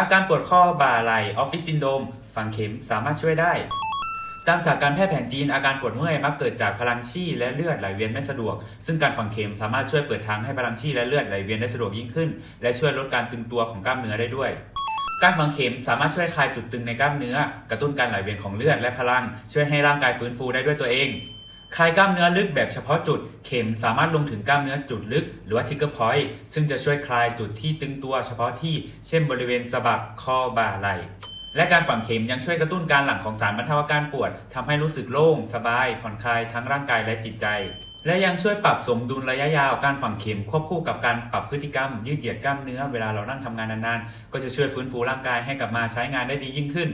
อาการปวดข้อบ่าไหล่ออฟฟิศซินโดมฝังเข็มสามารถช่วยได้ ตามจากการแพทย์แผนจีนอาการปวดเมื่อยมักเกิดจากพลังชีและเลือดไหลเวียนไม่สะดวก ซึ่งการฝังเข็มสามารถช่วยเปิดทางให้พลังชีและเลือดไหลเวียนได้สะดวกยิ่งขึ้น และช่วยลดการตึงตัวของกล้ามเนื้อได้ด้วย การฝังเข็มสามารถช่วยคลายจุดตึงในกล้ามเนื้อ กระตุ้นการไหลเวียนของเลือดและพลัง ช่วยให้ร่างกายฟื้นฟูได้ด้วยตัวเอง คลายกล้ามเนื้อลึกแบบเฉพาะจุด เข็มสามารถลงถึงกล้ามเนื้อจุดลึก หรือว่า trigger point ซึ่งจะช่วยคลายจุดที่ตึงตัวเฉพาะที่ เช่นบริเวณสะบักคอบ่าไหล่และการฝังเข็มยังช่วยกระตุ้นการหลั่งของสารบรรเทาอาการปวดทำให้รู้สึกโล่ง สบาย ผ่อนคลายทั้งร่างกายและจิตใจ และยังช่วยปรับสมดุลระยะยาว การฝังเข็มควบคู่กับการปรับพฤติกรรม ยืดเหยียดกล้ามเนื้อเวลาเรานั่งทำงานนานๆ ก็จะช่วยฟื้นฟูร่างกายให้กลับมาใช้งานได้ดียิ่งขึ้น